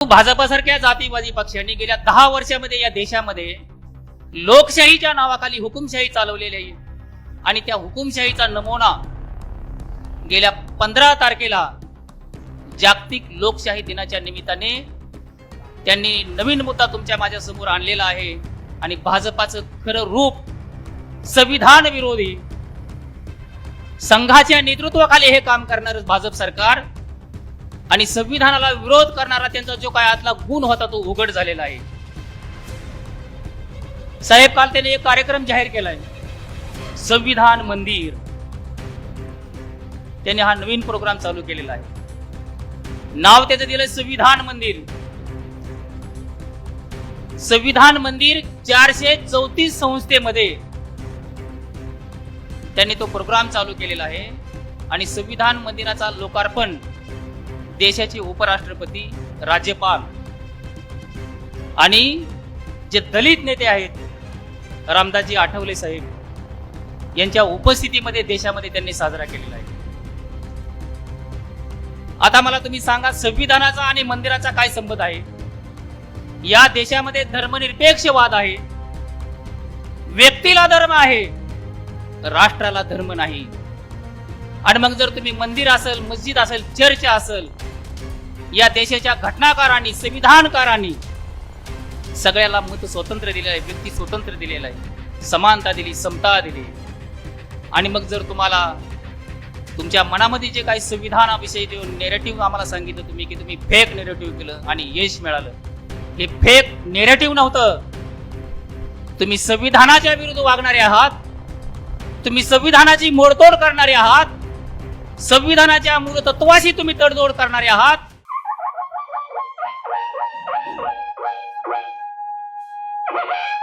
भाजपसारख्या जातीवादी पक्षांनी गेल्या दहा वर्षामध्ये या देशामध्ये लोकशाहीच्या नावाखाली हुकुमशाही चालवलेली आहे. आणि त्या हुकुमशाहीचा नमुना गेल्या पंधरा तारखेला जागतिक लोकशाही दिनाच्या निमित्ताने त्यांनी नवीन मुद्दा तुमच्या माझ्यासमोर आणलेला आहे. आणि भाजपाचं खरं रूप संविधान विरोधी संघाच्या नेतृत्वाखाली हे काम करणारं भाजप सरकार. आणि संविधानाला विरोध करणारा त्यांचा जो काय आतला गुण होता तो उघड झालेला आहे. साहेब काल त्याने एक कार्यक्रम जाहीर केलाय. संविधान मंदिर. त्याने हा नवीन प्रोग्राम चालू केलेला आहे. नाव त्याचं दिलंय संविधान मंदिर. संविधान मंदिर चारशे चौतीस संस्थेमध्ये त्यांनी तो प्रोग्राम चालू केलेला आहे. आणि संविधान मंदिराचा लोकार्पण देशाचे उपराष्ट्रपती राज्यपाल आणि जे दलित नेते आहेत रामदासजी आठवले साहेब यांच्या उपस्थितीमध्ये देशामध्ये त्यांनी साजरा केलेला आहे. आता मला तुम्ही सांगा संविधानाचा आणि मंदिराचा काय संबंध आहे? या देशामध्ये धर्मनिरपेक्षवाद आहे. व्यक्तीला धर्म आहे राष्ट्राला धर्म नाही. आणि मग जर तुम्ही मंदिर असेल मस्जिद असेल चर्च असेल या देशाच्या घटनाकारांनी संविधानकारांनी सगळ्याला मत स्वतंत्र दिलेलं आहे व्यक्ती स्वतंत्र दिलेलं आहे. समानता दिली समता दिली. आणि मग जर तुम्हाला तुमच्या मनामध्ये जे काही संविधानाविषयी देऊन नेरेटिव्ह आम्हाला सांगितलं तुम्ही की तुम्ही फेक नेरेटिव्ह केलं आणि यश मिळालं. हे फेक नेरेटिव्ह नव्हतं. तुम्ही संविधानाच्या विरुद्ध वागणारे आहात. तुम्ही संविधानाची मोडतोड करणारे आहात. संविधानाच्या मूळ तत्वाशी तुम्ही तडजोड करणारे आहात. Woo-hoo!